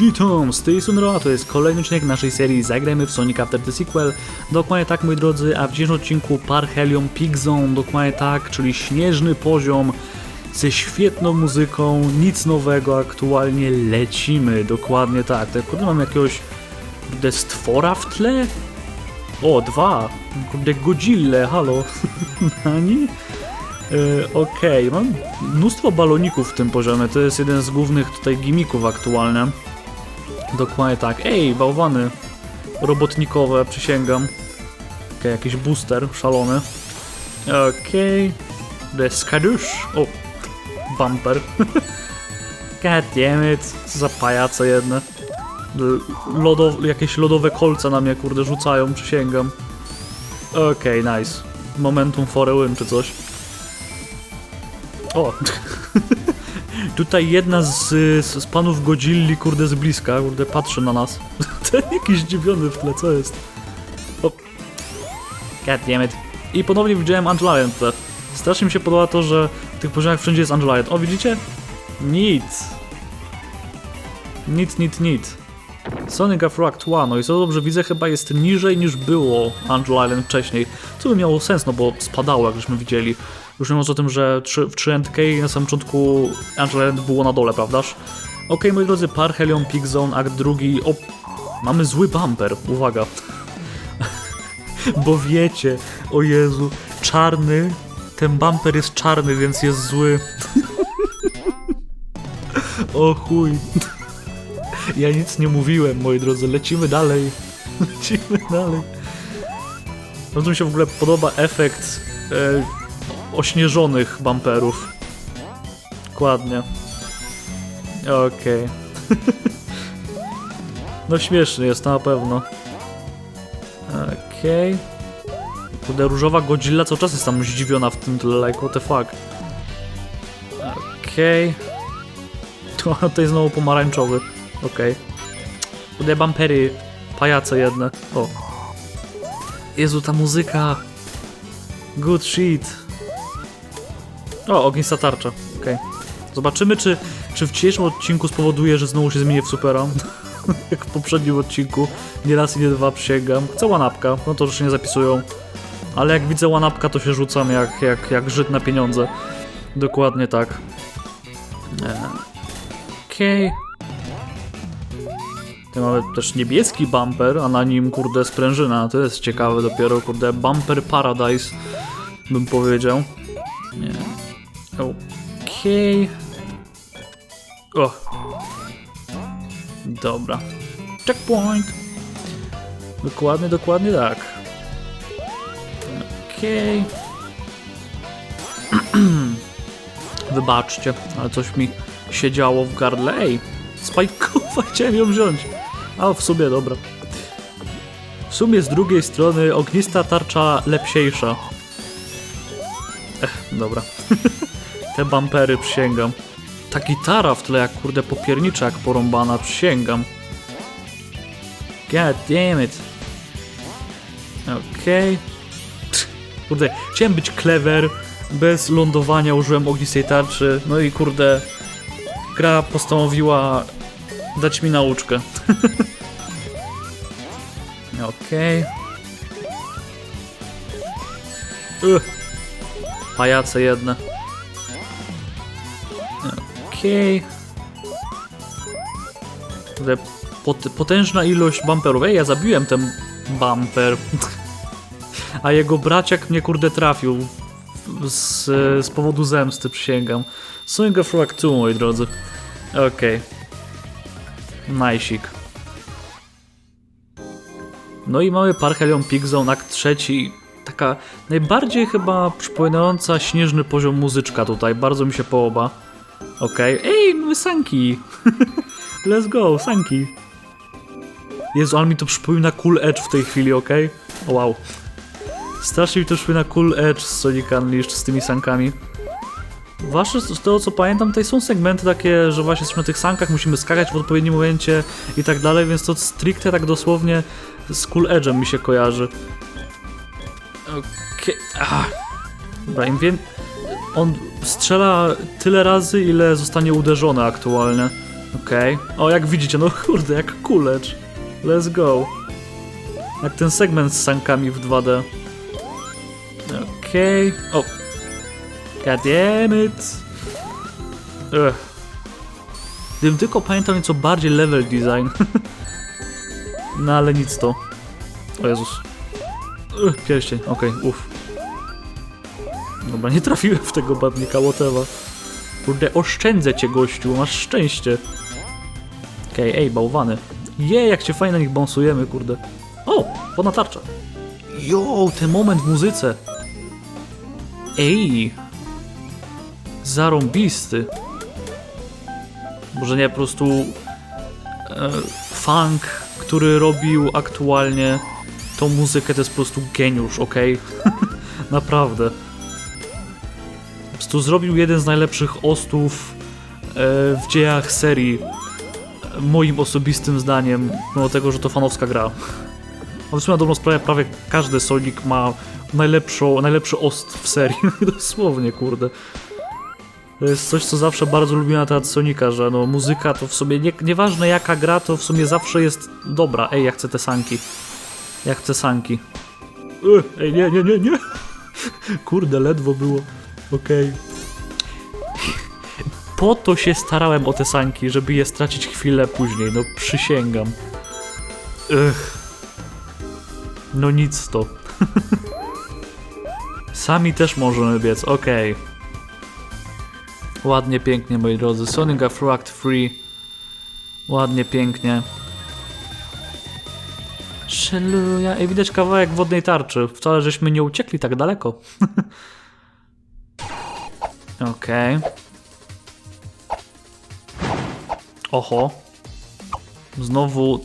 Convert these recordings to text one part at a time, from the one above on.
Witam, z tej strony to jest kolejny odcinek naszej serii Zagrajmy w Sonic After the Sequel. Dokładnie tak, moi drodzy, a w dzisiejszym odcinku Parhelion Peak Zone, dokładnie tak, czyli śnieżny poziom ze świetną muzyką, nic nowego, aktualnie lecimy, dokładnie tak. Tak, kurde, mam jakiegoś kurde, stwora w tle? O, dwa, kurde, Godzilla, halo, nani? E, Okej, mam mnóstwo baloników w tym poziomie, to jest jeden z głównych tutaj gimików aktualnie. Dokładnie tak. Ej, bałwany robotnikowe, przysięgam. Okej, jakiś booster szalony. Okej, okay. skadusz. O, bumper. God damn it, co za pajace jedne. Lodo, jakieś lodowe kolce na mnie, kurde, rzucają, przysięgam. Okej, nice. Momentum for a win czy coś. O! Tutaj jedna z, z, z panów Godzilli, kurde, z bliska, kurde, patrzy na nas. Ten jakiś zdziwiony w tle, co jest? O! God damn it. I ponownie widziałem Angela w tle. Strasznie mi się podoba to, że w tych poziomach wszędzie jest Angela. O, widzicie? Nic. Nic, nic, nic. Sonic Afro Act 1, no i co dobrze widzę, chyba jest niżej niż było Angel Island wcześniej. By miało sens, no bo spadało, jak żeśmy widzieli. Już mówiąc o tym, że 3, w 3NK na samym początku Angel Island było na dole, prawdaż? Okej, moi drodzy, Parhelion Peak Zone, akt drugi. O, mamy zły bumper, uwaga. bo wiecie, o Jezu, czarny, ten bumper jest czarny, więc jest zły. o chuj. Ja nic nie mówiłem, moi drodzy. Lecimy dalej. Lecimy dalej. Bardzo mi się w ogóle podoba efekt e, ośnieżonych bumperów. Dokładnie. Okej. no śmieszny jest, na pewno. Okej. Okay. Różowa Godzilla cały czas jest tam zdziwiona w tym tle, like what the fuck. Okej. Okay. To, to jest znowu pomarańczowy. Okej. Okay. Kurde, bumpery. Pajace jedne. O. Jezu, ta muzyka. Good shit. O, ognista tarcza. Okej. Okay. Zobaczymy, czy, czy w dzisiejszym odcinku spowoduje, że znowu się zmienię w Supera. Jak w poprzednim odcinku. Nie raz i nie dwa przysięgam. Chcę łanapka. No to już się nie zapisują. Ale jak widzę łanapka, to się rzucam jak, jak, jak Żyd na pieniądze. Dokładnie tak. Okej. Okay. Tu mamy też niebieski bumper, a na nim, kurde, sprężyna. To jest ciekawe dopiero, kurde, bumper paradise, bym powiedział. Nie. Okej. Okay. O. Dobra. Checkpoint. Dokładnie, dokładnie tak. Okej. Okay. Wybaczcie, ale coś mi siedziało w gardle. Ej, spajkowa, chciałem ją wziąć. A w sumie dobra. W sumie z drugiej strony ognista tarcza lepsiejsza. Ech, dobra. Te bumpery przysięgam. Ta gitara w tle jak kurde popiernicza, jak porąbana, przysięgam. God damn it. Okej. Okay. Kurde, chciałem być clever. Bez lądowania użyłem ognistej tarczy. No i kurde, gra postanowiła dać mi nauczkę. Okej. Okay. Pajace jedne. Okej. Okay. Pot potężna ilość bumperów. Ej, ja zabiłem ten bumper. A jego braciak mnie kurde trafił. Z, z powodu zemsty, przysięgam. Sonic Afro Act 2, moi drodzy. Okej. Okay. Najsik. No i mamy Parhelion Peak Zone trzeci. Taka najbardziej chyba przypominająca śnieżny poziom muzyczka tutaj. Bardzo mi się podoba. Okej. Okay. Ej, mamy sanki! Let's go, sanki. Jezu, ale mi to przypomina Cool Edge w tej chwili, okej? Okay? Wow. Strasznie mi to przypomina Cool Edge z Sonic Unleashed z tymi sankami. Wasze, z tego co pamiętam, tutaj są segmenty takie, że właśnie jesteśmy na tych sankach, musimy skakać w odpowiednim momencie i tak dalej, więc to stricte tak dosłownie z Cool Edge'em mi się kojarzy. Okej, okay. Dobra, im wiem... On strzela tyle razy, ile zostanie uderzony aktualnie. Okej. O, jak widzicie, no kurde, jak kulecz. Let's go. Jak ten segment z sankami w 2D. Okej. O. God damn it. Ugh. Gdybym tylko pamiętał nieco bardziej level design. no ale nic to. O Jezus. Ugh, pierścień, okej, uff. Dobra, nie trafiłem w tego badnika, whatever. Kurde, oszczędzę cię, gościu, masz szczęście. Okej, ej, bałwany. Je, jak się fajnie na nich bąsujemy, kurde. O, wodna tarcza. Jo, ten moment w muzyce. Ej. Zarąbisty. Może nie po prostu e, funk, który robił aktualnie tą muzykę, to jest po prostu geniusz, okej? Naprawdę. Po prostu zrobił jeden z najlepszych ostów e, w dziejach serii. Moim osobistym zdaniem, mimo tego, że to fanowska gra. Ale w sumie na dobrą sprawę prawie każdy Sonic ma najlepszą, najlepszy ost w serii. Dosłownie, kurde. To jest coś, co zawsze bardzo lubię na Sonika, że no muzyka to w sumie, nie, nieważne jaka gra, to w sumie zawsze jest dobra. Ej, ja chcę te sanki. Ja chcę sanki. Ej, nie, nie, nie, nie. Kurde, ledwo było. Okej. Po to się starałem o te sanki, żeby je stracić chwilę później, no przysięgam. Ech. No nic to. Sami też możemy biec, okej. Ładnie, pięknie, moi drodzy. Sonic Afro Act Free. Ładnie, pięknie. Szeluja. Ej, widać kawałek wodnej tarczy. Wcale żeśmy nie uciekli tak daleko. Okej. Oho. Znowu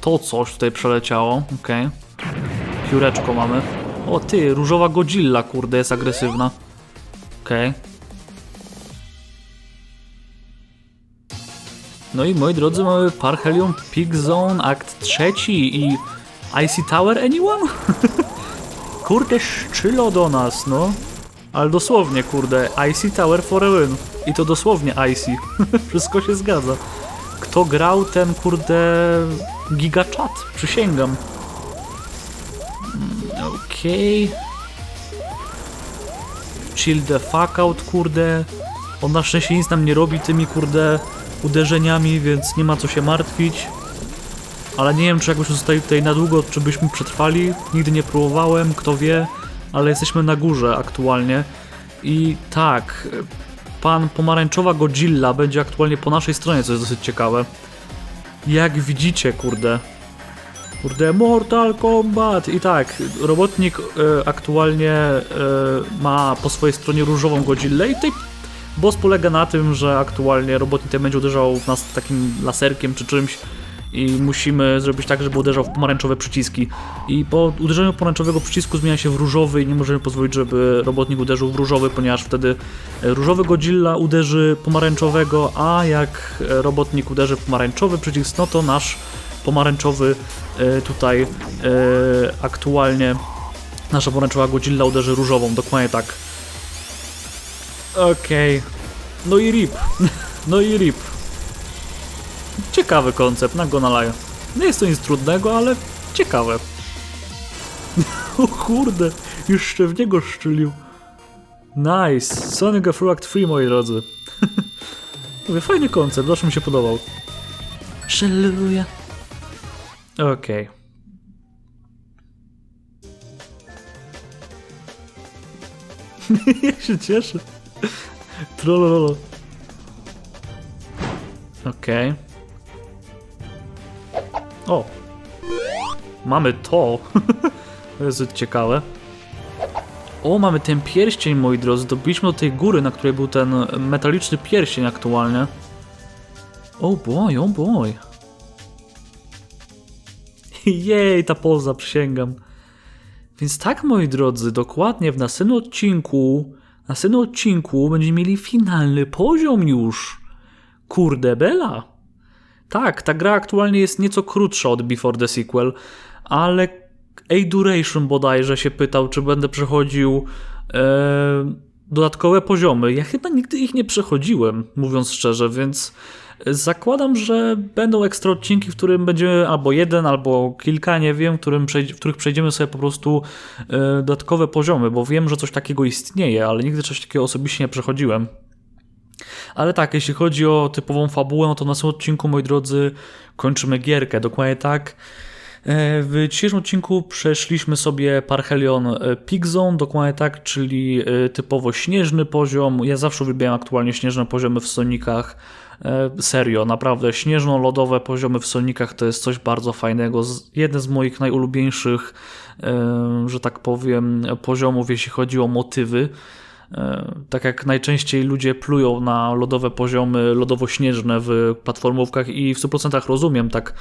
to coś tutaj przeleciało. Okej. Pióreczko mamy. O ty, różowa Godzilla, kurde, jest agresywna. Okej. No i moi drodzy, mamy Parhelion Peak Zone, akt trzeci i Icy Tower anyone? kurde, szczylo do nas, no. Ale dosłownie, kurde, Icy Tower for a win. I to dosłownie Icy. Wszystko się zgadza. Kto grał, ten, kurde, gigachat, przysięgam. Mm, Okej. Chill the fuck out, kurde. On na szczęście nic nam nie robi tymi, kurde, uderzeniami, więc nie ma co się martwić. Ale nie wiem, czy jakbyśmy zostali tutaj na długo, czy byśmy przetrwali. Nigdy nie próbowałem, kto wie, ale jesteśmy na górze aktualnie. I tak, pan pomarańczowa Godzilla będzie aktualnie po naszej stronie, co jest dosyć ciekawe. Jak widzicie, kurde. Kurde, Mortal Kombat! I tak, robotnik e, aktualnie e, ma po swojej stronie różową Godzillę i tutaj boss polega na tym, że aktualnie robotnik ten będzie uderzał w nas takim laserkiem czy czymś i musimy zrobić tak, żeby uderzał w pomarańczowe przyciski. I po uderzeniu pomarańczowego przycisku zmienia się w różowy i nie możemy pozwolić, żeby robotnik uderzył w różowy, ponieważ wtedy e, różowy Godzilla uderzy pomarańczowego, a jak e, robotnik uderzy w pomarańczowy przycisk, no to nasz pomarańczowy e, tutaj aktualnie nasza pomarańczowa Godzilla uderzy różową, dokładnie tak. Okej. No i rip. No i rip. Ciekawy koncept, na Gonalaja. Nie jest to nic trudnego, ale ciekawe. o kurde, jeszcze w niego szczelił. Nice. Sonic Afro Act 3, moi drodzy. Mówię, fajny koncept, zawsze mi się podobał. Szeluja. Okej. Jak się cieszę. Trollolo. Okej. O. Mamy to. to jest ciekawe. O, mamy ten pierścień, moi drodzy. Dobiliśmy do tej góry, na której był ten metaliczny pierścień aktualnie. Oh boy, oh boy. Jej, ta poza, przysięgam. Więc tak, moi drodzy, dokładnie w następnym odcinku, w następnym odcinku będziemy mieli finalny poziom już. Kurde bela. Tak, ta gra aktualnie jest nieco krótsza od Before the Sequel, ale A-Duration bodajże się pytał, czy będę przechodził e, dodatkowe poziomy. Ja chyba nigdy ich nie przechodziłem, mówiąc szczerze, więc Zakładam, że będą ekstra odcinki, w którym będzie albo jeden, albo kilka, nie wiem, w, którym w których przejdziemy sobie po prostu e, dodatkowe poziomy, bo wiem, że coś takiego istnieje, ale nigdy coś takiego osobiście nie przechodziłem. Ale tak, jeśli chodzi o typową fabułę, no to na następnym odcinku, moi drodzy, kończymy gierkę. Dokładnie tak. E, W dzisiejszym odcinku przeszliśmy sobie Parhelion e, Peak Zone, dokładnie tak, czyli e, typowo śnieżny poziom. Ja zawsze uwielbiałem aktualnie śnieżne poziomy w Sonicach. E, Serio, naprawdę, śnieżno-lodowe poziomy w Sonicach to jest coś bardzo fajnego. Jeden z moich najulubieńszych, że tak powiem, poziomów, jeśli chodzi o motywy. E, Tak jak najczęściej ludzie plują na lodowe poziomy, lodowo-śnieżne w platformówkach i w 100% rozumiem, tak.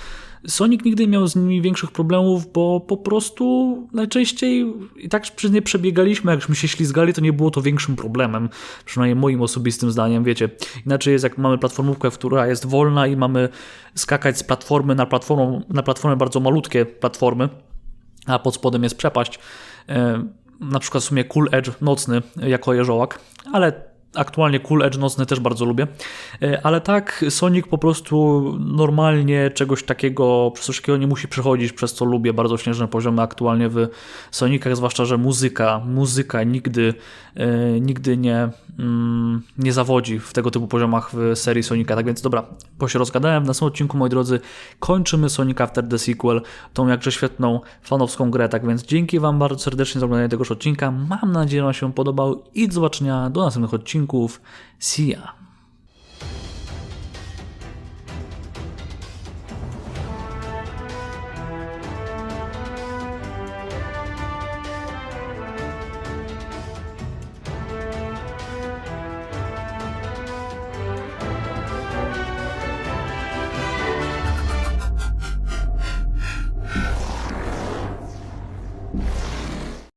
Sonic nigdy nie miał z nimi większych problemów, bo po prostu najczęściej i tak przez nie przebiegaliśmy, jakśmy się ślizgali, to nie było to większym problemem, przynajmniej moim osobistym zdaniem, wiecie. Inaczej jest jak mamy platformówkę, która jest wolna i mamy skakać z platformy na platformę, na platformę bardzo malutkie platformy, a pod spodem jest przepaść. Na przykład w sumie Cool Edge nocny jako jeżołak, ale aktualnie Cool Edge nocny też bardzo lubię. E, Ale tak, Sonic po prostu normalnie czegoś takiego, przez coś takiego nie musi przechodzić, przez co lubię bardzo śnieżne poziomy aktualnie w Sonicach, zwłaszcza, że muzyka, muzyka nigdy, e, nigdy nie, nie zawodzi w tego typu poziomach w serii Sonika. Tak więc dobra, bo się rozgadałem. W następnym odcinku, moi drodzy, kończymy Sonic After the Sequel, tą jakże świetną fanowską grę. Tak więc dzięki Wam bardzo serdecznie za oglądanie tegoż odcinka. Mam nadzieję, że Wam się podobał i do zobaczenia do następnych odcinków. See ya!